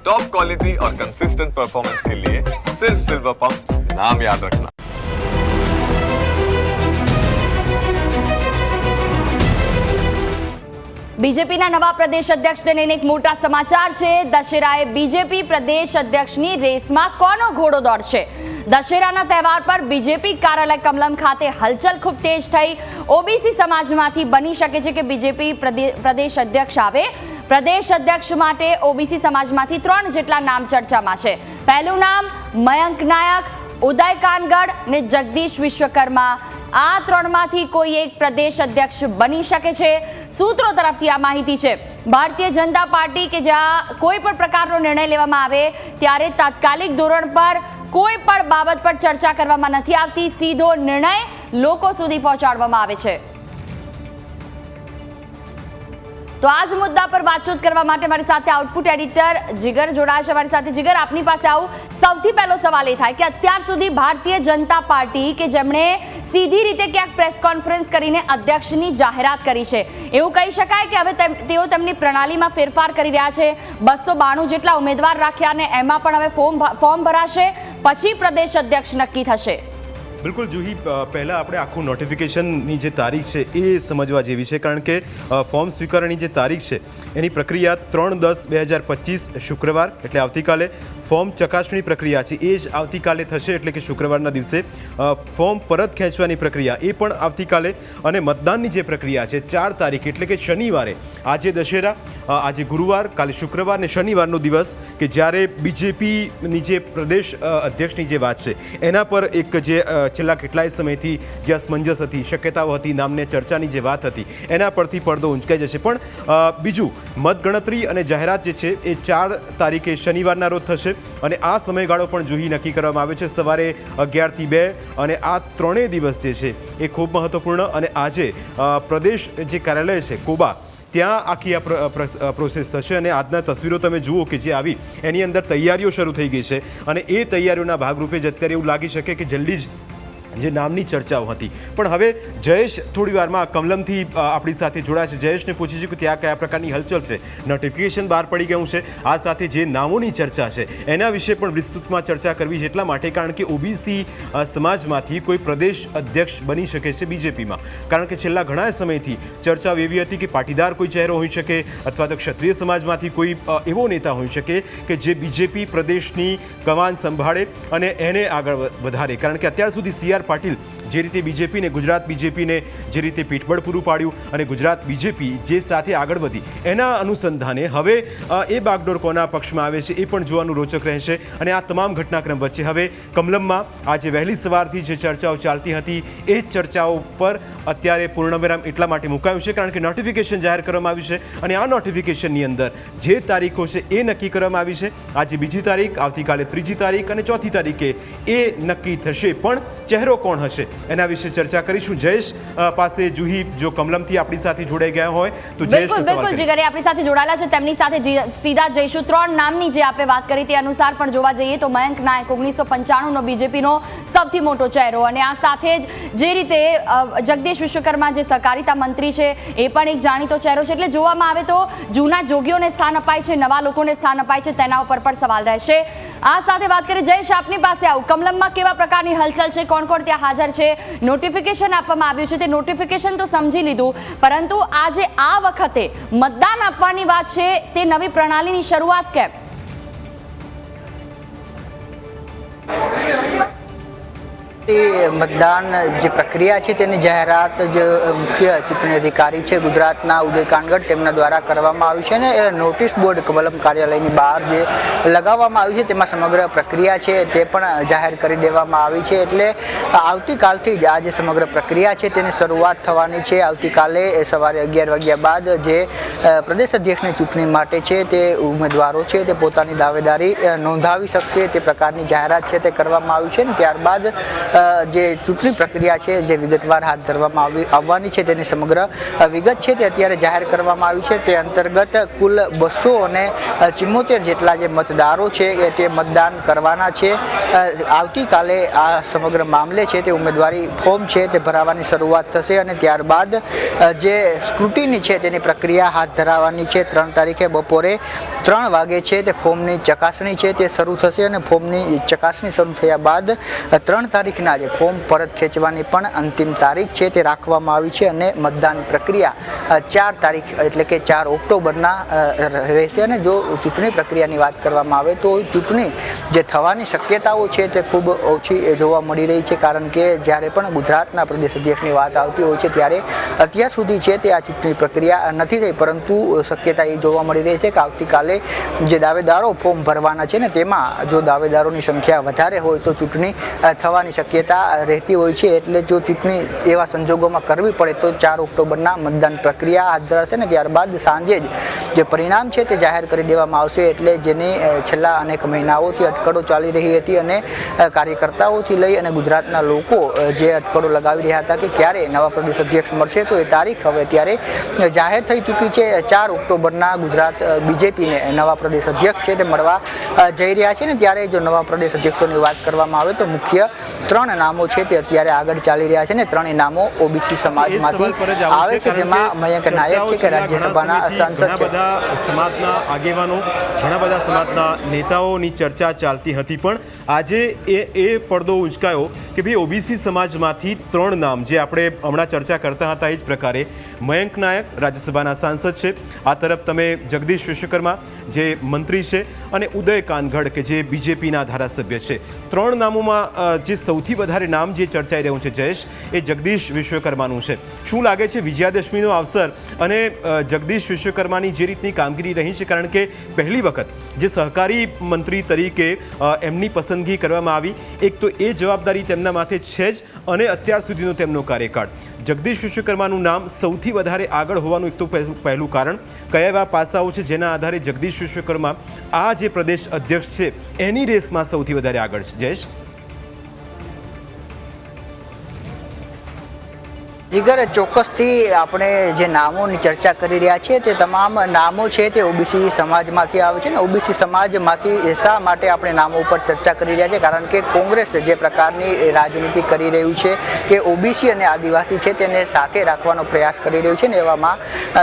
Top quality और consistent performance के लिए सिर्फ सिल्वर पंप नाम याद रखना બીજેપીના નવા પ્રદેશ અધ્યક્ષને લઈને એક મોટા સમાચાર છે દશેરાએ બીજેપી પ્રદેશ અધ્યક્ષની રેસમાં કોનો ઘોડો દોડશે દશેરાના તહેવાર પર બીજેપી કાર્યાલય કમલમ ખાતે હલચલ ખૂબ તેજ થઈ ઓબીસી સમાજમાંથી બની શકે છે કે બીજેપી પ્રદેશ અધ્યક્ષ આવે પ્રદેશ અધ્યક્ષ માટે ઓબીસી સમાજમાંથી ત્રણ જેટલા નામ ચર્ચામાં છે. પહેલું નામ મયંક નાયક, ઉદય કાનગડ ને જગદીશ વિશ્વકર્મા. આ ત્રણમાંથી કોઈ એક પ્રદેશ અધ્યક્ષ બની શકે છે. સૂત્રો તરફથી આ માહિતી છે. ભારતીય જનતા પાર્ટી કે જ્યાં કોઈ પણ પ્રકારનો નિર્ણય લેવામાં આવે, ત્યારે તાત્કાલિક ધોરણ પર કોઈ પણ બાબત પર ચર્ચા કરવામાં નથી આવતી. સીધો નિર્ણય લોકો સુધી પહોંચાડવામાં આવે છે. તો આ જ મુદ્દા પર વાતચીત કરવા માટે મારી સાથે આઉટપુટ એડિટર જીગર જોડાયા છે. મારી સાથે જીગર, આપની પાસે આવું સૌથી પહેલો સવાલ એ થાય કે અત્યાર સુધી ભારતીય જનતા પાર્ટી કે જેમણે સીધી રીતે ક્યાંક પ્રેસ કોન્ફરન્સ કરીને અધ્યક્ષની જાહેરાત કરી છે, એવું કહી શકાય કે હવે તેઓ તેમની પ્રણાલીમાં ફેરફાર કરી રહ્યા છે. બસો બાણું જેટલા ઉમેદવાર રાખ્યા અને એમાં પણ હવે ફોર્મ ફોર્મ ભરાશે, પછી પ્રદેશ અધ્યક્ષ નક્કી થશે. બિલકુલ જુહી પહેલાં આપણે આખું નોટિફિકેશનની જે તારીખ છે એ સમજવા જેવી છે, કારણ કે ફોર્મ સ્વીકારવાની જે તારીખ છે, એની પ્રક્રિયા ત્રણ દસ બે હજાર પચીસ શુક્રવાર, એટલે આવતીકાલે ફોર્મ ચકાસણી પ્રક્રિયા છે, એ જ આવતીકાલે થશે એટલે કે શુક્રવારના દિવસે. ફોર્મ પરત ખેંચવાની પ્રક્રિયા એ પણ આવતીકાલે અને મતદાનની જે પ્રક્રિયા છે, ચાર તારીખ એટલે કે શનિવારે. આજે દશેરા આજે ગુરુવાર, કાલે શુક્રવાર ને શનિવારનો દિવસ કે જ્યારે બીજેપીની જે પ્રદેશ અધ્યક્ષની જે વાત છે, એના પર એક જે છેલ્લા કેટલાય સમયથી જે અસમંજસ હતી, શક્યતાઓ હતી, નામને ચર્ચાની જે વાત હતી, એના પરથી પડદો ઊંચકાઈ જશે. પણ બીજું, મતગણતરી અને જાહેરાત જે છે, એ ચાર તારીખે શનિવારના રોજ થશે. અને આ સમયગાળો પણ જુહી નક્કી કરવામાં આવ્યો છે. સવારે અગિયારથી બે અને આ ત્રણેય દિવસ જે છે એ ખૂબ મહત્વપૂર્ણ અને આજે પ્રદેશ જે કાર્યાલય છે, કોબા, ત્યાં આખી આ પ્ર- પ્ર- પ્રોસેસ થશે અને આજના તસવીરો તમે જુઓ કે જે આવી, એની અંદર તૈયારીઓ શરૂ થઈ ગઈ છે અને એ તૈયારીઓના ભાગરૂપે જ અત્યારે એવું લાગી શકે કે જલ્દી જ જે નામની ચર્ચાઓ હતી. પણ હવે જયેશ થોડી વારમાં કમલમથી આપણી સાથે જોડાયા છે. જયેશને પૂછીશું કે ત્યાં કયા પ્રકારની હલચલ છે? નોટિફિકેશન બહાર પડી ગયું છે. આ સાથે જે નામોની ચર્ચા છે, એના વિશે પણ વિસ્તૃતમાં ચર્ચા કરવી એટલા માટે કારણ કે ઓબીસી સમાજમાંથી કોઈ પ્રદેશ અધ્યક્ષ બની શકે છે બીજેપીમાં કારણ કે છેલ્લા ઘણા સમયથી ચર્ચાઓ એવી હતી કે પાટીદાર કોઈ ચહેરો હોઈ શકે અથવા તો ક્ષત્રિય સમાજમાંથી કોઈ એવો નેતા હોઈ શકે કે જે બીજેપી પ્રદેશની કમાન સંભાળે અને એને આગળ વધારે. કારણ કે અત્યાર સુધી સી આર પાટીલ જે રીતે બીજેપીને ગુજરાત બીજેપીને જે રીતે પીઠબળ પૂરું પાડ્યું અને ગુજરાત બીજેપી જે સાથે આગળ વધી, એના અનુસંધાને હવે એ બાગડોર કોના પક્ષમાં આવે છે એ પણ જોવાનું રોચક રહેશે અને આ તમામ ઘટનાક્રમ વચ્ચે હવે કમલમમાં આજે વહેલી સવારથી જે ચર્ચાઓ ચાલતી હતી, એ ચર્ચાઓ પર અત્યારે પૂર્ણવિરામ એટલા માટે મુકાયું છે કારણ કે નોટિફિકેશન જાહેર કરવામાં આવ્યું છે અને આ નોટિફિકેશનની અંદર જે તારીખો છે એ નક્કી કરવામાં આવી છે. આજે બીજી તારીખ, આવતીકાલે ત્રીજી તારીખ અને ચોથી તારીખે એ નક્કી થશે. પણ ચહેરો કોણ હશે? એના વિશે ચર્ચા કરીશું. જયેશ પાસે જુહી જો કમલમથી આપણી સાથે જોડાઈ ગયા હોય તો બિલકુલ બિલકુલ. જીગરે આપણી સાથે જોડાયેલા છે. તેમની સાથે સીધા જઈશું. ત્રણ નામની જે આપણે વાત કરી તે અનુસાર પણ જોવા જઈએ તો મયંક નાયક ઓગણીસો પંચાણુંનો બીજેપીનો સૌથી મોટો ચહેરો. અને આ સાથે જ જે રીતે જગદીશ વિશ્વકર્મા જે સહકારિતા મંત્રી છે એ પણ એક જાણીતો ચહેરો છે. એટલે જોવામાં આવે તો જૂના જોગીઓને સ્થાન અપાય છે નવા લોકોને સ્થાન અપાય છે તેના ઉપર પણ સવાલ રહેશે. આ સાથે વાત કરીએ જયેશ આપની પાસે આવું. કમલમમાં કેવા પ્રકારની હલચલ છે? કોણ કોણ ત્યાં હાજર છે? નોટિફિકેશન આપવામાં આવ્યું છે. તે નોટિફિકેશન તો સમજી લીધું, પરંતુ આજે આ વખતે મતદાન આપવાની વાત છે. તે નવી પ્રણાલીની શરૂઆત કેમ? મતદાન જે પ્રક્રિયા છે તેની જાહેરાત જે મુખ્ય ચૂંટણી અધિકારી છે ગુજરાતના ઉદય કાનગઢ તેમના દ્વારા કરવામાં આવી છે ને એ નોટિસ બોર્ડ કમલમ કાર્યાલયની બહાર જે લગાવવામાં આવ્યું છે તેમાં સમગ્ર પ્રક્રિયા છે તે પણ જાહેર કરી દેવામાં આવી છે એટલે આવતીકાલથી જ આ જે સમગ્ર પ્રક્રિયા છે તેની શરૂઆત થવાની છે. આવતીકાલે સવારે અગિયાર વાગ્યા બાદ જે પ્રદેશ અધ્યક્ષની ચૂંટણી માટે છે તે ઉમેદવારો છે તે પોતાની દાવેદારી નોંધાવી શકશે તે પ્રકારની જાહેરાત છે તે કરવામાં આવી છે ને ત્યારબાદ જે ચૂંટણી પ્રક્રિયા છે, જે વિગતવાર હાથ ધરવામાં આવી, આવવાની છે તેની સમગ્ર વિગત છે તે અત્યારે જાહેર કરવામાં આવી છે. તે અંતર્ગત કુલ બસો અને ચિમ્મોતેર જેટલા જે મતદારો છે તે મતદાન કરવાના છે. આવતીકાલે આ સમગ્ર મામલે છે તે ઉમેદવારી ફોર્મ છે તે ભરાવાની શરૂઆત થશે અને ત્યારબાદ જે સ્ક્રુટીની છે તેની પ્રક્રિયા હાથ ધરાવવાની છે. ત્રણ તારીખે બપોરે ત્રણ વાગે છે તે ફોર્મની ચકાસણી છે તે શરૂ થશે અને ફોર્મની ચકાસણી શરૂ થયા બાદ ત્રણ ત્રણ તારીખના જે ફોર્મ પરત ખેંચવાની પણ અંતિમ તારીખ છે તે રાખવામાં આવી છે અને મતદાન પ્રક્રિયા ચાર તારીખ, એટલે કે ચાર ઓક્ટોબરના રહેશે અને જો ચૂંટણી પ્રક્રિયાની વાત કરવામાં આવે તો ચૂંટણી જે થવાની શક્યતાઓ છે તે ખૂબ ઓછી જોવા મળી રહી છે. કારણ કે જ્યારે પણ ગુજરાતના પ્રદેશ અધ્યક્ષની વાત આવતી હોય છે ત્યારે અત્યાર સુધી છે તે આ ચૂંટણી પ્રક્રિયા નથી થઈ. પરંતુ શક્યતા એ જોવા મળી રહી છે કે આવતીકાલે જે દાવેદારો ફોર્મ ભરવાના છે ને તેમાં જો દાવેદારોની સંખ્યા વધારે હોય તો ચૂંટણી થવાની શક્યતા રહેતી હોય છે એટલે જો ચૂંટણી એવા સંજોગોમાં કરવી પડે તો ચાર ઓક્ટોબરના મતદાન પ્રક્રિયા હાથ ધરાશે ને ત્યારબાદ સાંજે જ જે પરિણામ છે તે જાહેર કરી દેવામાં આવશે એટલે જેની છેલ્લા અનેક મહિનાઓથી અટકળો ચાલી રહી હતી અને કાર્યકર્તાઓથી લઈ અને ગુજરાતના લોકો જે અટકળો લગાવી રહ્યા હતા કે ક્યારે નવા પ્રદેશ અધ્યક્ષ મળશે તો એ તારીખ હવે ત્યારે જાહેર થઈ ચૂકી છે. ચાર ઓક્ટોબરના ગુજરાત બીજેપીને નવા પ્રદેશ અધ્યક્ષ છે તે મળવા જઈ રહ્યા છે ને ત્યારે જો નવા પ્રદેશ અધ્યક્ષોની વાત કરવામાં આવે તો મુખ્ય ત્રણ નામો છે તે અત્યારે આગળ ચાલી રહ્યા છે ને ત્રણેય નામો ઓબીસી સમાજમાંથી આવું છે જેમાં મયંક નાયક છે કે રાજ્યસભાના સાંસદ છે. બધા સમાજના આગેવાનો ઘણા બધા સમાજના નેતાઓની ચર્ચા ચાલતી હતી પણ આજે એ એ પડદો ઉંચકાયો કે ભાઈ ઓબીસી સમાજમાંથી ત્રણ નામ જે આપણે હમણાં ચર્ચા કરતા હતા એ જ પ્રકારે મયંક નાયક રાજ્યસભાના સાંસદ છે. આ તરફ તમે જગદીશ વિશ્વકર્મા જે મંત્રી છે અને ઉદય કાનગઢ કે જે બીજેપીના ધારાસભ્ય છે. ત્રણ નામોમાં જે સૌથી વધારે નામ જે ચર્ચાઈ રહ્યું છે જયેશ, એ જગદીશ વિશ્વકર્માનું છે. શું લાગે છે વિજયાદશમીનો અવસર અને જગદીશ વિશ્વકર્માની જે રીતની કામગીરી રહી છે? કારણ કે પહેલી વખત જે સહકારી મંત્રી તરીકે એમની એમની પસંદગી કરવામાં આવી. એક તો એ જવાબદારી તેમના માથે છે જ અને અત્યાર સુધીનો તેમનો કાર્યકાળ. જગદીશ વિશ્વકર્માનું નામ સૌથી વધારે આગળ હોવાનું એક તો પહેલું કારણ. કયા એવા પાસાઓ છે જેના આધારે જગદીશ વિશ્વકર્મા આ જે પ્રદેશ અધ્યક્ષ છે એની રેસમાં સૌથી વધારે આગળ છે? જયેશ? જીગર, ચોક્કસથી આપણે જે નામોની ચર્ચા કરી રહ્યા છીએ તે તમામ નામો છે તે ઓબીસી સમાજમાંથી આવે છે ને ઓબીસી સમાજમાંથી શા માટે આપણે નામો ઉપર ચર્ચા કરી રહ્યા છીએ? કારણ કે કોંગ્રેસ જે પ્રકારની રાજનીતિ કરી રહ્યું છે કે ઓબીસી અને આદિવાસી છે તેને સાથે રાખવાનો પ્રયાસ કરી રહ્યું છે ને એવામાં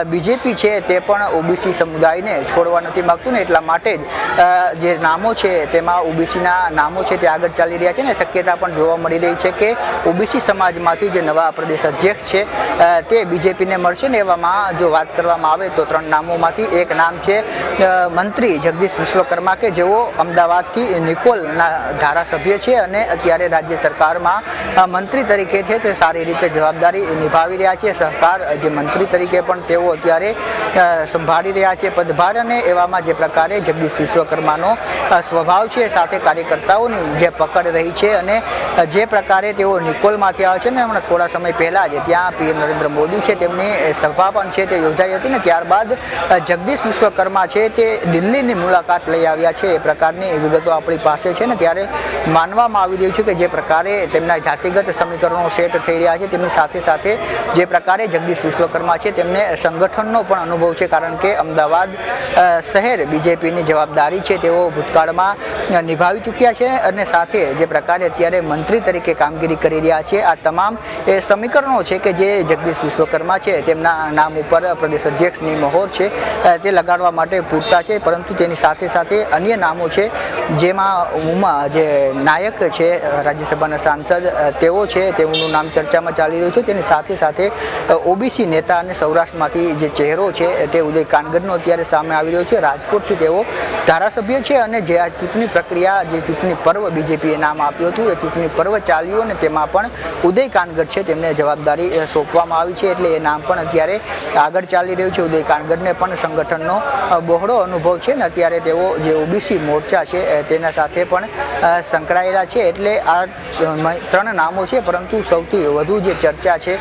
બીજેપી છે તે પણ ઓબીસી સમુદાયને છોડવા નથી માગતું ને એટલા માટે જ જે નામો છે તેમાં ઓબીસીના નામો છે તે આગળ ચાલી રહ્યા છે ને શક્યતા પણ જોવા મળી રહી છે કે ઓબીસી સમાજમાંથી જે નવા પ્રદેશ અધ્યક્ષ છે. તે બીજેપીને મળશે ને એવામાં જો વાત કરવામાં આવે તો ત્રણ નામોમાંથી એક નામ છે મંત્રી જગદીશ વિશ્વકર્મા કે જેઓ અમદાવાદથી નિકોલના ધારાસભ્ય છે અને અત્યારે રાજ્ય સરકારમાં મંત્રી તરીકે છે તે સારી રીતે જવાબદારી નિભાવી રહ્યા છે. સહકાર જે મંત્રી તરીકે પણ તેઓ અત્યારે સંભાળી રહ્યા છે પદભાર અને એવામાં જે પ્રકારે જગદીશ વિશ્વકર્માનો સ્વભાવ છે સાથે કાર્યકર્તાઓની જે પકડ રહી છે અને જે પ્રકારે તેઓ નિકોલમાંથી આવે છે ને હમણાં થોડા સમય પહેલાં જ ત્યાં પીએમ નરેન્દ્ર મોદી છે, તેમની સભા પણ છે, તે યોજાઈ હતી ને ત્યારબાદ જગદીશ વિશ્વકર્મા છે, તે દિલ્હીની મુલાકાત લઈ આવ્યા છે, એ પ્રકારની વિગતો આપણી પાસે છે ને, ત્યારે માનવામાં આવી રહ્યું છે કે જે પ્રકારે તેમના જાતિગત સમીકરણો સેટ થઈ રહ્યા છે, તેમની સાથે સાથે જે પ્રકારે જગદીશ વિશ્વકર્મા છે, તેમને સંગઠનનો પણ અનુભવ છે, કારણ કે અમદાવાદ શહેર બીજેપીની જવાબદારી છે, તેઓ ભૂતકાળમાં નિભાવી ચૂક્યા છે અને સાથે જે પ્રકારે અત્યારે મંત્રી તરીકે કામગીરી કરી રહ્યા છે, આ તમામ, એ સમીકરણો છે કે જે જગદીશ વિશ્વકર્મા છે, તેમના નામ ઉપર પ્રદેશ અધ્યક્ષની મહોર છે તે લગાડવા માટે પૂરતા છે, પરંતુ તેની સાથે સાથે અન્ય નામો છે, જેમાં ઉમા, જે નાયક છે રાજ્યસભાના સાંસદ તેઓ છે તેઓનું નામ ચર્ચામાં ચાલી રહ્યું છે, તેની સાથે સાથે ઓબીસી નેતા અને સૌરાષ્ટ્રમાંથી જે ચહેરો છે, તે ઉદય કાનગરનો અત્યારે સામે આવી રહ્યો છે. રાજકોટથી તેઓ ધારાસભ્ય છે અને જે આ ચૂંટણી પ્રક્રિયા, જે ચૂંટણી પર્વ, બીજેપીએ નામ આપ્યું હતું, એ ચૂંટણી પર્વ ચાલ્યું અને તેમાં પણ ઉદય કાનગર છે, તેમને જવાબદારી સોંપવામાં આવી છે એટલે એ નામ પણ અત્યારે આગળ ચાલી રહ્યું છે. ઉદય કાનગડને પણ સંગઠનનો બહોળો અનુભવ છે ને અત્યારે તેઓ જે ઓબીસી મોરચા છે તેના સાથે પણ સંકળાયેલા છે. એટલે આ ત્રણ નામો છે, પરંતુ સૌથી વધુ જે ચર્ચા છે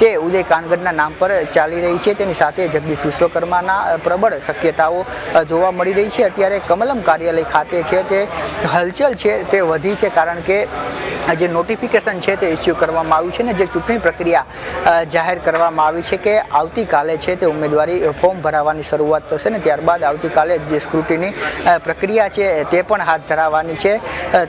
તે ઉદય કાનગડના નામ પર ચાલી રહી છે. તેની સાથે જગદીશ વિશ્વકર્માના પ્રબળ શક્યતાઓ જોવા મળી રહી છે. અત્યારે કમલમ કાર્યાલય ખાતે છે તે હલચલ છે, તે વધી છે કારણ કે જે નોટિફિકેશન છે તે ઇસ્યુ કરવામાં આવ્યું છે ને જે ચૂંટણી પ્રક્રિયા અ, જાહેર કરવામાં આવી છે કે આવતીકાલે છે તે ઉમેદવારી ફોર્મ ભરાવાની શરૂઆત થશે ને ત્યારબાદ આવતીકાલે જે સ્ક્રુટીની પ્રક્રિયા છે તે પણ હાથ ધરાવવાની છે.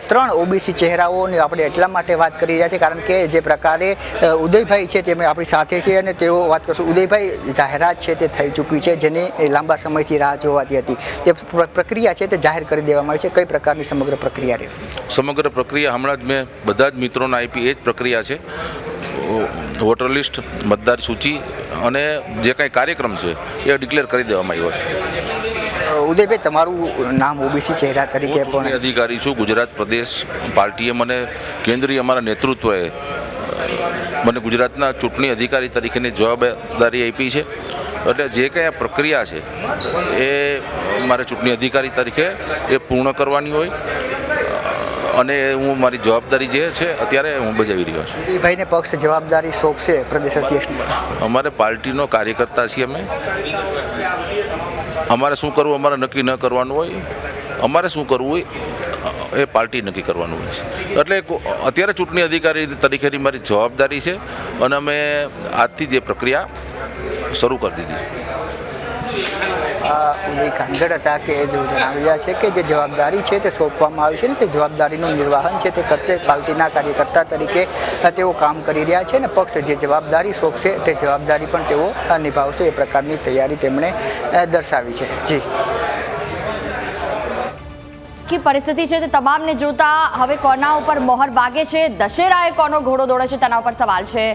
ત્રણ ઓબીસી ચહેરાઓની આપણે એટલા માટે વાત કરી રહ્યા છે કારણ કે જે પ્રકારે ઉદયભાઈ છે તેમણે આપણી સાથે છે અને તેઓ વાત કરશું. ઉદયભાઈ જાહેરાત છે તે થઈ ચૂકી છે જેની લાંબા સમયથી રાહ જોવાતી હતી. તે પ્ર- પ્રક્રિયા છે તે જાહેર કરી દેવામાં આવી છે. કઈ પ્રકારની સમગ્ર પ્રક્રિયા રહે? સમગ્ર પ્રક્રિયા હમણાં જ મેં બધા જ મિત્રોને આપી એ જ પ્રક્રિયા છે. વોટર લિસ્ટ મતદાર સૂચિ અને જે કાંઈ કાર્યક્રમ છે એ ડિક્લેર કરી દેવામાં આવ્યો છે. ઉદયભાઈ તમારું નામ ઓબીસી ચહેરા તરીકે પણ અધિકારી છું ગુજરાત પ્રદેશ પાર્ટીએ મને કેન્દ્રીય અમારા નેતૃત્વએ મને ગુજરાતના ચૂંટણી અધિકારી તરીકેની જવાબદારી આપી છે. એટલે જે કંઈ આ પ્રક્રિયા છે એ મારે ચૂંટણી અધિકારી તરીકે એ પૂર્ણ કરવાની હોય. અને હું મારી જવાબદારી જે છે અત્યારે હું બજાવી રહ્યો છું. ઉદયભાઈને પક્ષ જવાબદારી સોંપશે પ્રદેશ અધ્યક્ષ. અમારે પાર્ટીનો કાર્યકર્તા છીએ અમે. અમારે શું કરવું અમારે નક્કી ન કરવાનું હોય. અમારે શું કરવું હોય એ પાર્ટી નક્કી કરવાનું હોય છે. એટલે અત્યારે ચૂંટણી અધિકારી તરીકેની મારી જવાબદારી છે અને અમે આજથી જે પ્રક્રિયા શરૂ કરી દીધી. આ ઉદય કાંગડ હતા કે જો જણાવી રહ્યા છે કે જે જવાબદારી છે તે સોંપવામાં આવી છે ને તે જવાબદારીનું નિર્વાહન છે તે કરશે પાર્ટીના કાર્યકર્તા તરીકે તેઓ કામ કરી રહ્યા છે ને પક્ષ જે જવાબદારી સોંપશે તે જવાબદારી પણ તેઓ નિભાવશે એ પ્રકારની તૈયારી તેમણે દર્શાવી છે. જી. કે પરિસ્થિતિ છે તે તમામને જોતા હવે કોના ઉપર મોહર વાગે છે? દશેરાએ કોનો ઘોડો દોડે છે તેના ઉપર સવાલ છે.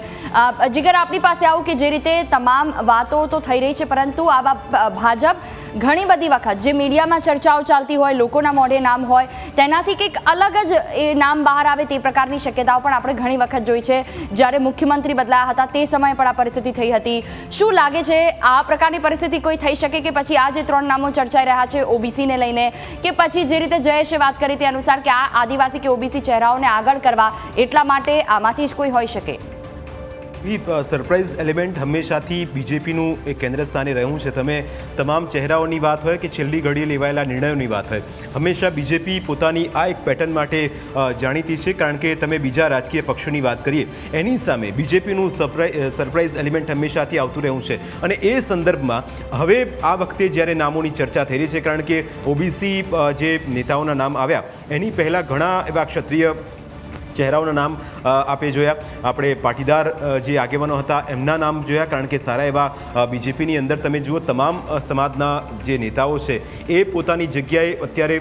જીગર આપણી પાસે આવું કે જે રીતે તમામ વાતો તો થઈ રહી છે, પરંતુ આવા ભાજપ ઘણી બધી વખત જે મીડિયામાં ચર્ચાઓ ચાલતી હોય, લોકોના મોઢે નામ હોય, તેનાથી કંઈક અલગ જ એ નામ બહાર આવે તે પ્રકારની શક્યતાઓ પણ આપણે ઘણી વખત જોઈ છે. જ્યારે મુખ્યમંત્રી બદલાયા હતા તે સમયે પણ આ પરિસ્થિતિ થઈ હતી. શું લાગે છે આ પ્રકારની પરિસ્થિતિ કોઈ થઈ શકે કે પછી આ જે ત્રણ નામો ચર્ચાઈ રહ્યા છે, ઓબીસીને લઈને, કે પછી જે રીતે જયેશે વાત કરી તે અનુસાર કે આ આદિવાસી કે ઓબીસી ચહેરાઓને આગળ કરવા એટલા માટે આમાંથી જ કોઈ હોઈ શકે. એ સરપ્રાઇઝ એલિમેન્ટ હંમેશાથી બીજેપીનું એક કેન્દ્ર સ્થાને રહ્યું છે. તમે તમામ ચહેરાઓની વાત હોય કે છેલ્લી ઘડીએ લેવાયેલા નિર્ણયોની વાત હોય, હંમેશા બીજેપી પોતાની આ એક પેટર્ન માટે જાણીતી છે. કારણ કે તમે બીજા રાજકીય પક્ષોની વાત કરીએ, એની સામે બીજેપીનું સરપ્રાઇઝ એલિમેન્ટ હંમેશાથી આવતું રહ્યું છે. અને એ સંદર્ભમાં હવે આ વખતે જ્યારે નામોની ચર્ચા થઈ રહી છે, કારણ કે ઓબીસી જે નેતાઓના નામ આવ્યા, એની પહેલાં ઘણા એવા ક્ષત્રિય ચહેરાઓના નામ આપે જોયા. આપણે પાટીદાર જે આગેવાનો હતા, એમના નામ જોયા, કારણ કે સારા એવા બીજેપીની અંદર તમે જુઓ, તમામ સમાજના જે નેતાઓ છે, એ પોતાની જગ્યાએ અત્યારે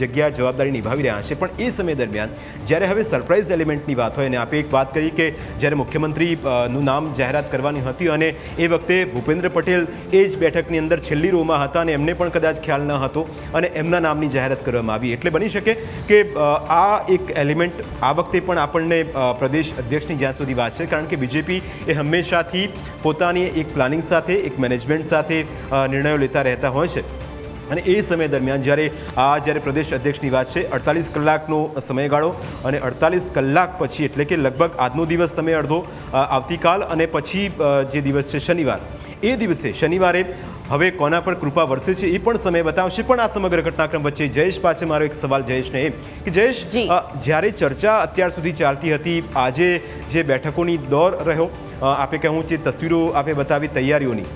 જગ્યા જવાબદારી નિભાવી રહ્યા છે. પણ એ સમય દરમિયાન, જ્યારે હવે સરપ્રાઇઝ એલિમેન્ટની વાત હોય, અને આપે એક વાત કરી કે જ્યારે મુખ્યમંત્રી નું નામ જાહેરાત કરવાની હતી, અને એ વખતે ભૂપેન્દ્ર પટેલ એ જ બેઠકની અંદર છેલ્લી રોમાં હતા, અને એમને પણ કદાચ ખ્યાલ ન હતો, અને એમના નામની જાહેરાત કરવામાં આવી. એટલે બની શકે કે આ એક એલિમેન્ટ આ વખતે પણ આપણને અ, પ્રદેશ અધ્યક્ષની જ્યાં સુધી વાત છે કારણ કે બીજેપી એ હંમેશાથી પોતાની એક પ્લાનિંગ સાથે એક મેનેજમેન્ટ સાથે નિર્ણયો લેતા રહેતા હોય છે. અને એ સમય દરમિયાન જ્યારે આ જ્યારે પ્રદેશ અધ્યક્ષની વાત છે અડતાલીસ કલાકનો સમયગાળો અને અડતાલીસ કલાક પછી એટલે કે લગભગ આજનો દિવસ તમે અડધો આવતીકાલ અને પછી જે દિવસ છે શનિવાર એ દિવસે શનિવારે હવે કોના પર કૃપા વરસે છે એ પણ સમય બતાવશે પણ આ સમગ્ર ઘટનાક્રમ વચ્ચે જયેશ પાસે મારો એક સવાલ જયેશને એમ કે જયેશ જ્યારે ચર્ચા અત્યાર સુધી ચાલતી હતી આજે જે બેઠકોની દોર રહ્યો આપે કહું જે તસવીરો આપે બતાવી તૈયારીઓની.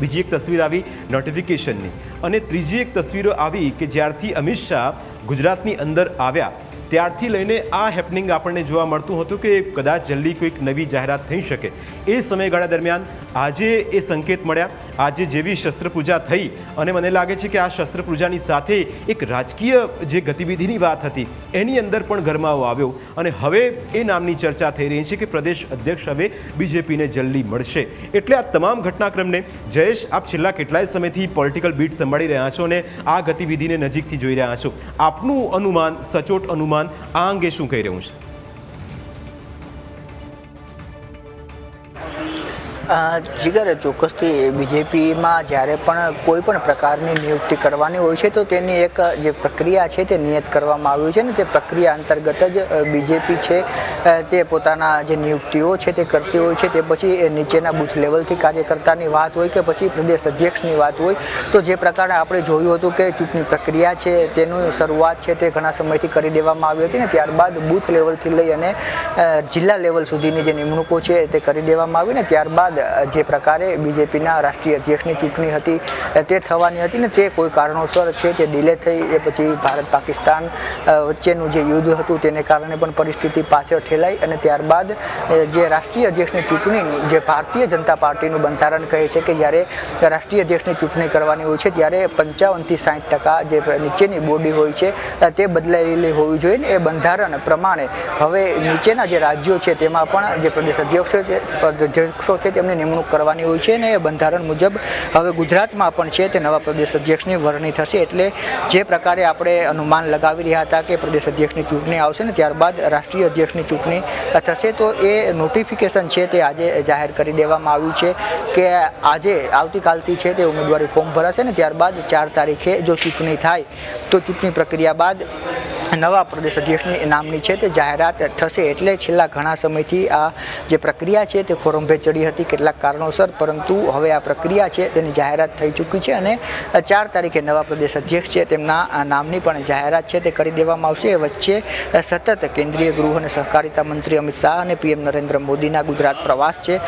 બીજી એક તસવીર આવી નોટિફિકેશનની અને ત્રીજી એક તસવીરો આવી કે જ્યારથી અમિત શાહ ગુજરાતની અંદર આવ્યા ત્યારથી લઈને આ હેપનિંગ આપણને જોવા મળતું હતું કે કદાચ જલ્દી કોઈક નવી જાહેરાત થઈ શકે. એ સમયગાળા દરમિયાન આજે એ સંકેત મળ્યા. આજે જેવી શસ્ત્રપૂજા થઈ અને મને લાગે છે કે આ શસ્ત્રપૂજાની સાથે એક રાજકીય જે ગતિવિધિની વાત હતી, એની અંદર પણ ગરમાવો આવ્યો. અને હવે એ નામની ચર્ચા થઈ રહી છે કે પ્રદેશ અધ્યક્ષ હવે બીજેપીને જલ્દી મળશે. એટલે આ તમામ ઘટનાક્રમને જયેશ, આપ છેલ્લા કેટલાય સમયથી પોલિટિકલ બીટ સંભાળી રહ્યા છો અને આ ગતિવિધિને નજીકથી જોઈ રહ્યા છો. આપનું અનુમાન, સચોટ અનુમાન આ અંગે શું કહી રહ્યું છે? જીગર ચોક્કસથી બીજેપીમાં જ્યારે પણ કોઈ પણ પ્રકારની નિયુક્તિ કરવાની હોય છે, તો તેની એક જે પ્રક્રિયા છે તે નિયત કરવામાં આવ્યું છે ને તે પ્રક્રિયા અંતર્ગત જ બીજેપી છે તે પોતાના જે નિયુક્તિઓ છે તે કરતી હોય છે, તે પછી નીચેના બૂથ લેવલથી કાર્યકર્તાની વાત હોય કે પછી પ્રદેશ અધ્યક્ષની વાત હોય, તો જે પ્રકારે આપણે જોયું હતું કે ચૂંટણી પ્રક્રિયા છે તેનું શરૂઆત છે તે ઘણા સમયથી કરી દેવામાં આવી હતી ને ત્યારબાદ બૂથ લેવલથી લઈ અને જિલ્લા લેવલ સુધીની જે નિમણૂકો છે તે કરી દેવામાં આવી ને ત્યારબાદ અ, જે પ્રકારે બીજેપીના રાષ્ટ્રીય અધ્યક્ષની ચૂંટણી હતી તે થવાની હતી ને તે કોઈ કારણોસર છે તે ડિલે થઈ એ પછી ભારત પાકિસ્તાન વચ્ચેનું જે યુદ્ધ હતું તેને કારણે પણ પરિસ્થિતિ પાછળ ઠેલાઈ અને ત્યારબાદ જે રાષ્ટ્રીય અધ્યક્ષની ચૂંટણીનું જે ભારતીય જનતા પાર્ટીનું બંધારણ કહે છે કે જ્યારે રાષ્ટ્રીય અધ્યક્ષની ચૂંટણી કરવાની હોય છે ત્યારે પંચાવનથી સાઠ ટકા જે નીચેની બોડી હોય છે તે બદલાયેલી હોવી જોઈએ ને એ બંધારણ પ્રમાણે. હવે નીચેના જે રાજ્યો છે તેમાં પણ જે પ્રદેશ અધ્યક્ષો છે અધ્યક્ષો છે તેમની નિમણૂક કરવાની હોય છે ને એ બંધારણ મુજબ હવે ગુજરાતમાં પણ છે તે નવા પ્રદેશ અધ્યક્ષની વરણી થશે એટલે જે પ્રકારે આપણે અનુમાન લગાવી રહ્યા હતા કે પ્રદેશ અધ્યક્ષની ચૂંટણી આવશે ને ત્યારબાદ રાષ્ટ્રીય અધ્યક્ષની ચૂંટણી થશે, તો એ નોટિફિકેશન છે તે આજે જાહેર કરી દેવામાં આવ્યું છે કે આજે આવતીકાલથી છે તે ઉમેદવારી ફોર્મ ભરાશે ને ત્યારબાદ ચાર તારીખે જો ચૂંટણી થાય તો ચૂંટણી પ્રક્રિયા બાદ નવા પ્રદેશ અધ્યક્ષની નામની છે તે જાહેરાત થશે એટલે છેલ્લા ઘણા સમયથી આ જે પ્રક્રિયા છે તે ખોરંભે ચડી હતી કેટલાક કારણોસર, પરંતુ હવે આ પ્રક્રિયા છે તેની જાહેરાત થઈ ચૂકી છે અને ચાર તારીખે નવા પ્રદેશ અધ્યક્ષ છે તેમના નામની પણ જાહેરાત છે તે કરી દેવામાં આવશે. વચ્ચે સતત કેન્દ્રીય ગૃહ અને સહકારિતા મંત્રી અમિત શાહ અને પીએમ નરેન્દ્ર મોદીના ગુજરાત પ્રવાસ છે.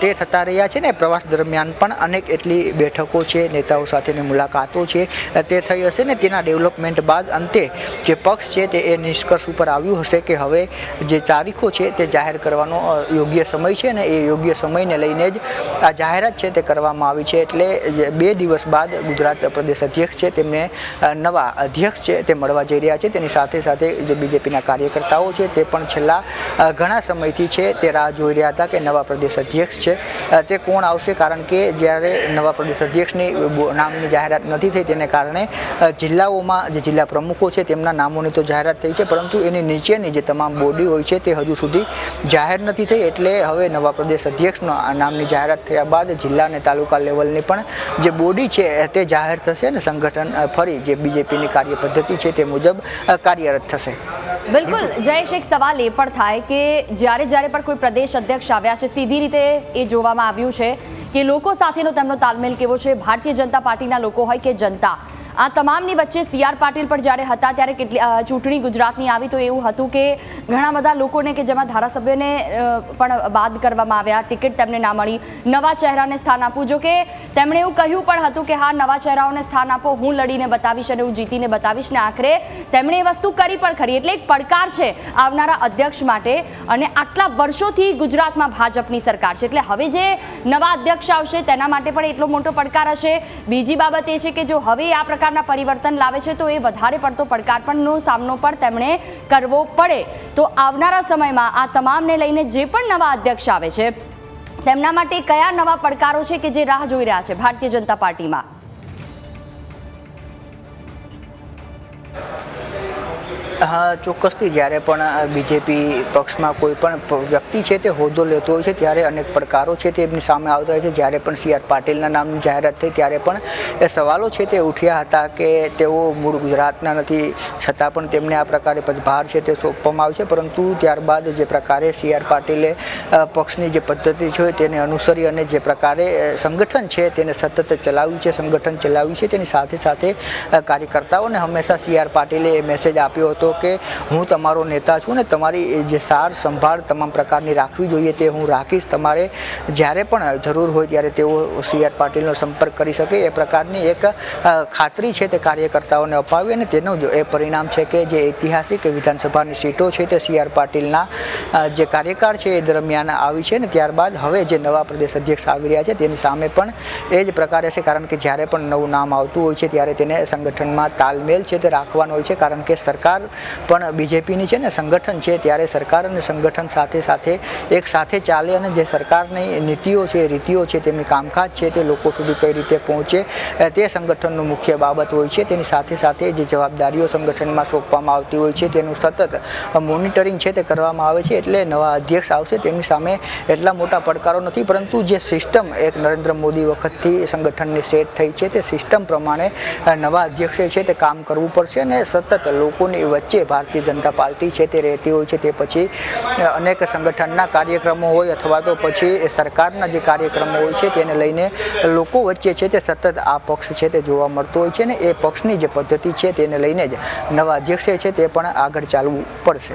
તે થતા રહ્યા છે ને પ્રવાસ દરમિયાન પણ અનેક એટલી બેઠકો છે, નેતાઓ સાથેની મુલાકાતો છે તે થઈ હશે ને તેના ડેવલપમેન્ટ બાદ અંતે જે પક્ષ છે તે એ નિષ્કર્ષ ઉપર આવ્યું હશે કે હવે જે તારીખો છે તે જાહેર કરવાનો યોગ્ય સમય છે ને એ યોગ્ય સમયને લઈને જ આ જાહેરાત છે તે કરવામાં આવી છે. એટલે બે દિવસ બાદ ગુજરાત પ્રદેશ અધ્યક્ષ છે તેમને નવા અધ્યક્ષ છે તે મળવા જઈ રહ્યા છે. તેની સાથે સાથે જે બીજેપીના કાર્યકર્તાઓ છે તે પણ છેલ્લા ઘણા સમયથી છે તે રાહ જોઈ રહ્યા હતા કે નવા પ્રદેશ અધ્યક્ષ છે તે કોણ આવશે? કારણ કે જ્યારે નવા પ્રદેશ અધ્યક્ષની નામની જાહેરાત નથી થઈ તેને કારણે જિલ્લાઓમાં જે જિલ્લા પ્રમુખો છે તેમના નામોની તો જાહેરાત થઈ છે, પરંતુ એની નીચેની જે તમામ બોડી હોય છે તે હજુ સુધી જાહેર નથી થઈ, એટલે હવે નવા પ્રદેશ અધ્યક્ષનો નામની જાહેરાત થયા બાદ જિલ્લા અને તાલુકા લેવલની પણ જે બોડી છે તે જાહેર થશે અને સંગઠન ફરી જે બીજેપીની કાર્ય પદ્ધતિ છે તે મુજબ કાર્યરત થશે. બિલકુલ. જયેશ, એક સવાલ એ પણ થાય કે જ્યારે જ્યારે પણ કોઈ પ્રદેશ અધ્યક્ષ આવ્યા છે, સીધી રીતે એ જોવામાં આવ્યું છે કે લોકો સાથેનો તેમનો તાલમેલ કેવો છે? ભારતીય જનતા પાર્ટીના લોકો હોય કે જનતા? આ તમામની વચ્ચે સી આર પાટીલ પણ જ્યારે હતા ત્યારે કેટલી ચૂંટણી ગુજરાતની આવી તો એવું હતું કે ઘણા બધા લોકોને કે જેમાં ધારાસભ્યને પણ બાદ કરવામાં આવ્યા, ટિકિટ તેમને ના મળી, નવા ચહેરાને સ્થાન આપવું. જો કે તેમણે એવું કહ્યું પણ હતું કે હા, નવા ચહેરાઓને સ્થાન આપો, હું લડીને બતાવીશ અને હું જીતીને બતાવીશ. ને આખરે તેમણે એ વસ્તુ કરી પણ ખરી. એટલે એક પડકાર છે આવનારા અધ્યક્ષ માટે અને આટલા વર્ષોથી ગુજરાતમાં ભાજપની સરકાર છે. એટલે હવે જે નવા અધ્યક્ષ આવશે તેના માટે પણ એટલો મોટો પડકાર હશે. બીજી બાબત એ છે કે જો હવે આ પ્રકારના પરિવર્તન લાવે છે, તો એ વધારે પડતો પડકાર પણનો સામનો પણ તેમણે કરવો પડે. તો આવનારા સમયમાં આ તમામને લઈને જે પણ નવા અધ્યક્ષ આવે છે, તેમના માટે કયા નવા પડકારો છે કે જે રાહ જોઈ રહ્યા છે ભારતીય જનતા પાર્ટીમાં? હા, ચોક્કસથી. જ્યારે પણ બીજેપી પક્ષમાં કોઈ પણ વ્યક્તિ છે તે હોદ્દો લેતો હોય છે, ત્યારે અનેક પડકારો છે તે એમની સામે આવતા હોય છે. જ્યારે પણ સી આર પાટીલના નામની જાહેરાત થઈ, ત્યારે પણ એ સવાલો છે તે ઉઠ્યા હતા કે તેઓ મૂળ ગુજરાતના નથી, છતાં પણ તેમને આ પ્રકારે પદભાર છે તે સોંપવામાં આવે છે. પરંતુ ત્યારબાદ જે પ્રકારે સી આર પાટીલે પક્ષની જે પદ્ધતિ છે તેને અનુસરી અને જે પ્રકારે સંગઠન છે તેને સતત ચલાવ્યું છે, સંગઠન ચલાવ્યું છે, તેની સાથે સાથે કાર્યકર્તાઓને હંમેશા સી આર પાટીલે એ મેસેજ આપ્યો હતો કે હું તમારો નેતા છું ને તમારી જે સાર સંભાળ તમામ પ્રકારની રાખવી જોઈએ તે હું રાખીશ. તમારે જ્યારે પણ જરૂર હોય ત્યારે તેઓ સી આર પાટીલનો સંપર્ક કરી શકે. એ પ્રકારની એક ખાતરી છે તે કાર્યકર્તાઓને અપાવી અને તેનું એ પરિણામ છે કે જે ઐતિહાસિક વિધાનસભાની સીટો છે તે સી આર પાટીલના જે કાર્યકાળ છે એ દરમિયાન આવી છે ને ત્યારબાદ હવે જે નવા પ્રદેશ અધ્યક્ષ આવી રહ્યા છે તેની સામે પણ એ જ પ્રકારે છે કારણ કે જ્યારે પણ નવું નામ આવતું હોય છે ત્યારે તેને સંગઠનમાં તાલમેલ છે તે રાખવાનો હોય છે કારણ કે સરકાર પણ બીજેપીની છે ને સંગઠન છે, ત્યારે સરકાર અને સંગઠન સાથે સાથે એક સાથે ચાલે અને જે સરકારની નીતિઓ છે રીતિઓ છે, તેમની કામકાજ છે, તે લોકો સુધી કઈ રીતે પહોંચે તે સંગઠનનું મુખ્ય બાબત હોય છે. તેની સાથે સાથે જે જવાબદારીઓ સંગઠનમાં સોંપવામાં આવતી હોય છે, તેનું સતત મોનિટરિંગ છે, તે કરવામાં આવે છે, એટલે નવા અધ્યક્ષ આવશે, તેની સામે એટલા મોટા પડકારો નથી, પરંતુ જે સિસ્ટમ એક નરેન્દ્ર મોદી વખતથી સંગઠનની સેટ થઈ છે, તે સિસ્ટમ પ્રમાણે નવા અધ્યક્ષે છે, તે કામ કરવું પડશે અને સતત લોકોની વચ્ચે ભારતીય જનતા પાર્ટી છે તે રહેતી હોય છે તે પછી અનેક સંગઠનના કાર્યક્રમો હોય અથવા તો પછી સરકારના જે કાર્યક્રમો હોય છે તેને લઈને લોકો વચ્ચે છે તે સતત આ પક્ષ છે તે જોવા મળતો હોય છે ને એ પક્ષની જે પદ્ધતિ છે તેને લઈને જ નવા અધ્યક્ષે છે તે પણ આગળ ચાલવું પડશે.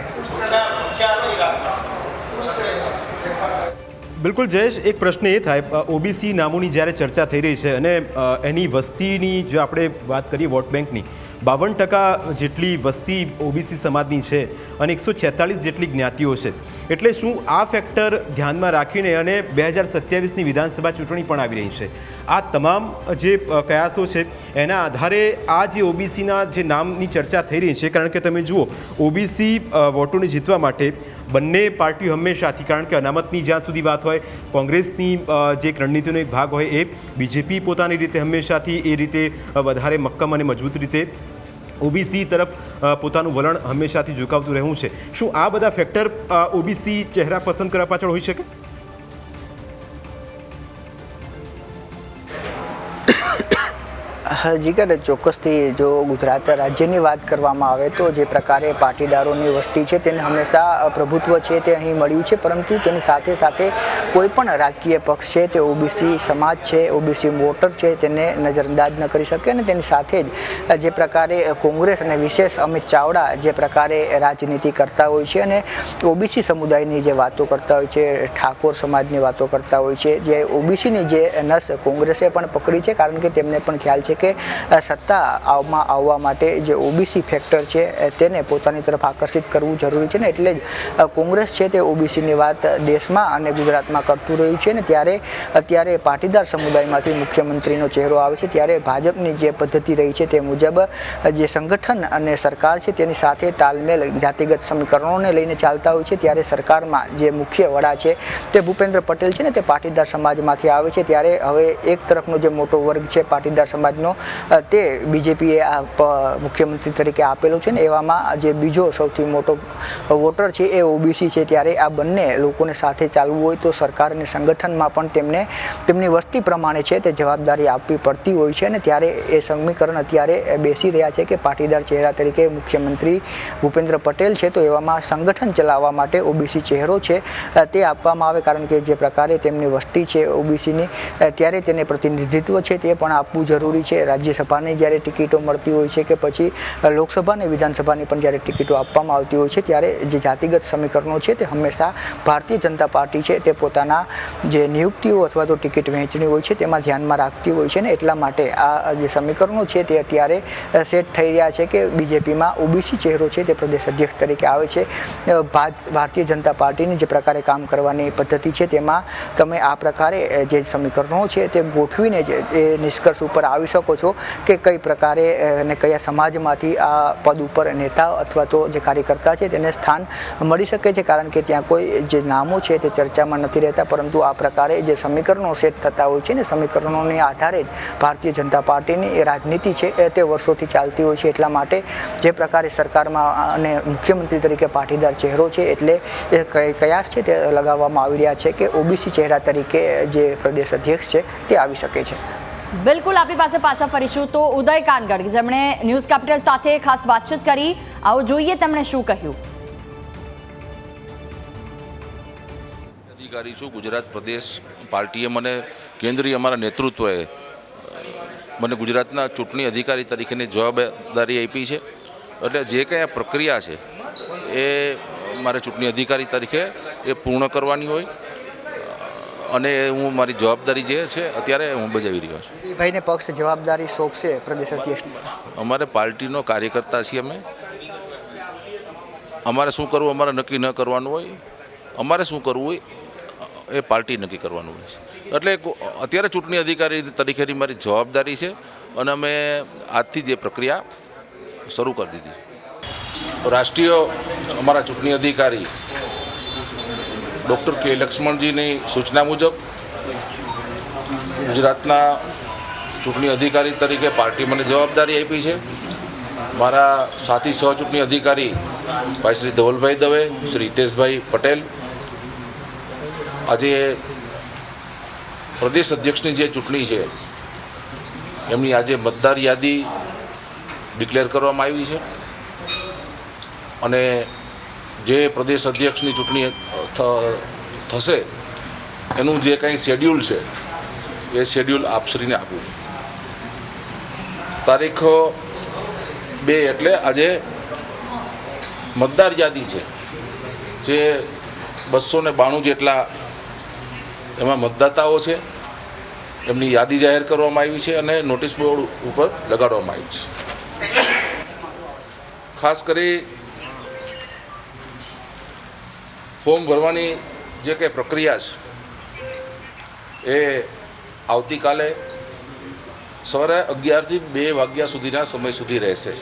બિલકુલ જયેશ, એક પ્રશ્ન એ થાય ઓબીસી નામોની જ્યારે ચર્ચા થઈ રહી છે અને એની વસ્તીની જો આપણે વાત કરીએ વોટ બેંકની બાવન ટકા જેટલી વસ્તી ઓબીસી સમાજની છે અને એકસો છેતાળીસ જેટલી જ્ઞાતિઓ છે. એટલે શું આ ફેક્ટર ધ્યાનમાં રાખીને અને બે હજાર સત્યાવીસની વિધાનસભા ચૂંટણી પણ આવી રહી છે? આ તમામ જે કયાસો છે, એના આધારે આ જે ઓબીસીના જે નામની ચર્ચા થઈ રહી છે, કારણ કે તમે જુઓ, ઓબીસી વોટોને જીતવા માટે બંને પાર્ટીઓ હંમેશાથી, કારણ કે અનામતની જ્યાં સુધી વાત હોય, કોંગ્રેસની જે એક રણનીતિનો એક ભાગ હોય એ બીજેપી પોતાની રીતે હંમેશાથી એ રીતે વધારે મક્કમ અને મજબૂત રીતે. ઓબીસી તરફ પોતાનું વલણ હંમેશાથી ઝુકાવતું રહેવું છે. શું આ બધા ફેક્ટર ઓબીસી ચહેરા પસંદ કરવા પાછળ હોઈ શકે? હા જીગર ચોક્કસથી જો ગુજરાત રાજ્યની વાત કરવામાં આવે તો જે પ્રકારે પાટીદારોની વસ્તી છે તેને હંમેશા પ્રભુત્વ છે તે અહીં મળ્યું છે, પરંતુ તેની સાથે સાથે કોઈ પણ રાજકીય પક્ષ છે, તે ઓબીસી સમાજ છે ઓબીસી વોટર છે, તેને નજરઅંદાજ ન કરી શકે અને તેની સાથે જ જે પ્રકારે કોંગ્રેસ અને વિશેષ અમિત ચાવડા જે પ્રકારે રાજનીતિ કરતા હોય છે અને ઓબીસી સમુદાયની જે વાતો કરતા હોય છે, ઠાકોર સમાજની વાતો કરતા હોય છે, જે ઓબીસીની જે નસ કોંગ્રેસે પણ પકડી છે, કારણ કે તેમને પણ ખ્યાલ છે કે અ, સત્તા આવમાં આવવા માટે જે ઓબીસી ફેક્ટર છે તેને પોતાની તરફ આકર્ષિત કરવું જરૂરી છે ને એટલે જ કોંગ્રેસ છે તે ઓબીસીની વાત દેશમાં અને ગુજરાતમાં કરતું રહ્યું છે ને ત્યારે અત્યારે પાટીદાર સમુદાયમાંથી મુખ્યમંત્રીનો ચહેરો આવે છે ત્યારે ભાજપની જે પદ્ધતિ રહી છે તે મુજબ જે સંગઠન અને સરકાર છે તેની સાથે તાલમેલ જાતિગત સમીકરણોને લઈને ચાલતા હોય છે ત્યારે સરકારમાં જે મુખ્ય વડા છે તે ભૂપેન્દ્ર પટેલ છે ને તે પાટીદાર સમાજમાંથી આવે છે ત્યારે હવે એક તરફનો જે મોટો વર્ગ છે પાટીદાર સમાજનો તે બીજેપીએ આ મુખ્યમંત્રી તરીકે આપેલો છે ને, એવામાં જે બીજો સૌથી મોટો વોટર છે એ ઓબીસી છે. ત્યારે આ બંને લોકોને સાથે ચાલવું હોય તો સરકારને સંગઠનમાં પણ તેમને, તેમની વસ્તી પ્રમાણે છે તે જવાબદારી આપવી પડતી હોય છે અને ત્યારે એ સમીકરણ અત્યારે બેસી રહ્યા છે કે પાટીદાર ચહેરા તરીકે મુખ્યમંત્રી ભૂપેન્દ્ર પટેલ છે. તો એવામાં સંગઠન ચલાવવા માટે ઓબીસી ચહેરો છે તે આપવામાં આવે કારણ કે જે પ્રકારે તેમની વસ્તી છે ઓબીસીની ત્યારે તેને પ્રતિનિધિત્વ છે તે પણ આપવું જરૂરી છે. રાજ્યસભાની જ્યારે ટિકિટો મળતી હોય છે કે પછી લોકસભાને વિધાનસભાની પણ જ્યારે ટિકિટો આપવામાં આવતી હોય છે, ત્યારે જે જાતિગત સમીકરણો છે તે હંમેશા ભારતીય જનતા પાર્ટી છે તે પોતાના જે નિયુક્તિઓ અથવા તો ટિકિટ વહેંચણી હોય છે તેમાં ધ્યાનમાં રાખતી હોય છે ને એટલા માટે આ જે સમીકરણો છે તે અત્યારે સેટ થઈ રહ્યા છે કે બીજેપીમાં ઓબીસી ચહેરો છે તે પ્રદેશ અધ્યક્ષ તરીકે આવે છે. ભારતીય જનતા પાર્ટીની જે પ્રકારે કામ કરવાની પદ્ધતિ છે તેમાં તમે આ પ્રકારે જે સમીકરણો છે તે ગોઠવીને જ, એ નિષ્કર્ષ ઉપર આવી શકો છો. કે કઈ પ્રકારે અને કયા સમાજમાંથી આ પદ ઉપર નેતા અથવા તો જે કાર્યકર્તા છે તેને સ્થાન મળી શકે છે? કારણ કે ત્યાં કોઈ જે નામો છે તે ચર્ચામાં નથી રહેતા, પરંતુ આ પ્રકારે જે સમીકરણો સેટ થતા હોય છે ને સમીકરણોને આધારે જ ભારતીય જનતા પાર્ટીની રાજનીતિ છે તે વર્ષોથી ચાલતી હોય છે. એટલા માટે જે પ્રકારે સરકારમાં અને મુખ્યમંત્રી તરીકે પાટીદાર ચહેરો છે એટલે એ કયાસ છે તે લગાવવામાં આવી રહ્યા છે કે ઓબીસી ચહેરા તરીકે જે પ્રદેશ અધ્યક્ષ છે તે આવી શકે છે. બિલકુલ આપણી પાસે પાછા ફરીશું તો ઉદય કાનગડ, જેમણે ન્યૂઝ કેપિટલ સાથે ખાસ વાતચીત કરી. આવો જોઈએ તેમણે શું કહ્યું. અધિકારી છું, ગુજરાત પ્રદેશ પાર્ટીએ મને કેન્દ્રીય અમારા નેતૃત્વએ મને ગુજરાતના ચૂંટણી અધિકારી તરીકેની જવાબદારી આપી છે. એટલે જે કંઈ પ્રક્રિયા છે, એ મારે ચૂંટણી અધિકારી તરીકે એ પૂર્ણ કરવાની હોય. અને હું મારી જવાબદારી જે છે અત્યારે હું બજાવી રહ્યો છું. ભાઈને પક્ષ જવાબદારી સોંપશે પ્રદેશ અધ્યક્ષ. અમારે પાર્ટીનો કાર્યકર્તા છીએ અમે. અમારે શું કરવું અમારે નક્કી ન કરવાનું હોય. અમારે શું કરવું હોય એ પાર્ટી નક્કી કરવાનું હોય છે. એટલે અત્યારે ચૂંટણી અધિકારી તરીકેની મારી જવાબદારી છે અને અમે આજથી જે પ્રક્રિયા શરૂ કરી દીધી. રાષ્ટ્રીય અમારા ચૂંટણી અધિકારી ડૉક્ટર કે લક્ષ્મણજીની સૂચના મુજબ ગુજરાતના ચૂંટણી અધિકારી તરીકે પાર્ટી મને જવાબદારી આપી છે. મારા સાથી સહ ચૂંટણી અધિકારી ભાઈ શ્રી ધવલભાઈ દવે, શ્રી હિતેશભાઈ પટેલ. આજે પ્રદેશ અધ્યક્ષની જે ચૂંટણી છે, એમની આજે મતદાર યાદી ડિક્લેર કરવામાં આવી છે. અને જે પ્રદેશ અધ્યક્ષની ચૂંટણી થશે, એનું જે કંઈ શેડ્યુલ છે, એ શેડ્યુલ આપશ્રીને આપ્યું તારીખ બે એટલે આજે મતદાર યાદી છે, જે બસો ને બાણું જેટલા એમાં મતદાતાઓ છે, એમની યાદી જાહેર કરવામાં આવી છે અને નોટિસ બોર્ડ ઉપર લગાડવામાં આવી છે. ખાસ કરી ફોર્મ ભરવાની જે કંઈ પ્રક્રિયા છે, એ આવતીકાલે સવારે અગિયારથી બે વાગ્યા સુધીના સમય સુધી રહેશે.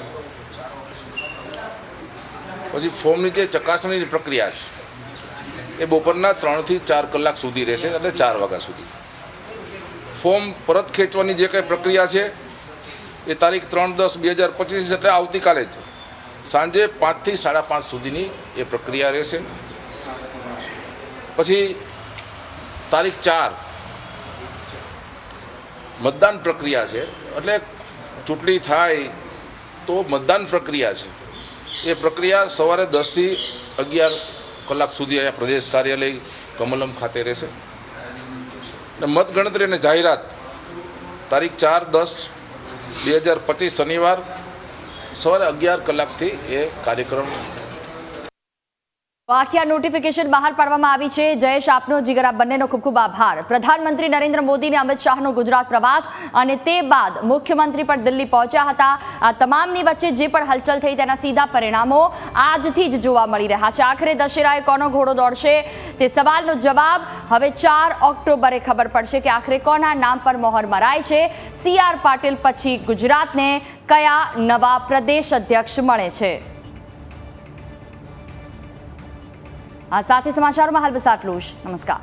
પછી ફોર્મની જે ચકાસણીની પ્રક્રિયા છે, એ બપોરના ત્રણથી ચાર કલાક સુધી રહેશે એટલે ચાર વાગ્યા સુધી. ફોર્મ પરત ખેંચવાની જે કંઈ પ્રક્રિયા છે, એ તારીખ ત્રણ દસ બે હજાર પચીસ એટલે આવતીકાલે જ. સાંજે પાંચથી સાડા પાંચ સુધીની એ પ્રક્રિયા રહેશે. પછી તારીખ ચાર. મતદાન પ્રક્રિયા છે. એટલે ચૂંટણી થાય તો મતદાન પ્રક્રિયા છે. એ પ્રક્રિયા સવારે દસથી અગિયાર કલાક સુધી અહીંયા પ્રદેશ કાર્યાલય કમલમ ખાતે રહેશે. અને મતગણતરી અને જાહેરાત. તારીખ ચાર દસ બે હજાર પચીસ શનિવાર સવારે અગિયાર કલાકથી એ કાર્યક્રમ આ નોટિફિકેશન બહાર પાડવામાં આવી છે. જયેશ, આપનો જીગર આ બંનેનો ખૂબ ખૂબ આભાર. પ્રધાનમંત્રી નરેન્દ્ર મોદીને અમિત શાહનો ગુજરાત પ્રવાસ અને તે બાદ મુખ્યમંત્રી પણ દિલ્હી પહોંચ્યા હતા. આ તમામની વચ્ચે જે પણ હલચલ થઈ તેના સીધા પરિણામો આજથી જ જોવા મળી રહ્યા છે. આખરે દશેરાએ કોનો ઘોડો દોડશે? તે સવાલનો જવાબ હવે ચાર ઓક્ટોબરે ખબર પડશે કે આખરે કોના નામ પર મોહર મરાય છે. સી પાટીલ પછી ગુજરાતને કયા નવા પ્રદેશ અધ્યક્ષ મળે છે? આ સાથે સમાચારમાં હાલ બસ આટલું જ. નમસ્કાર.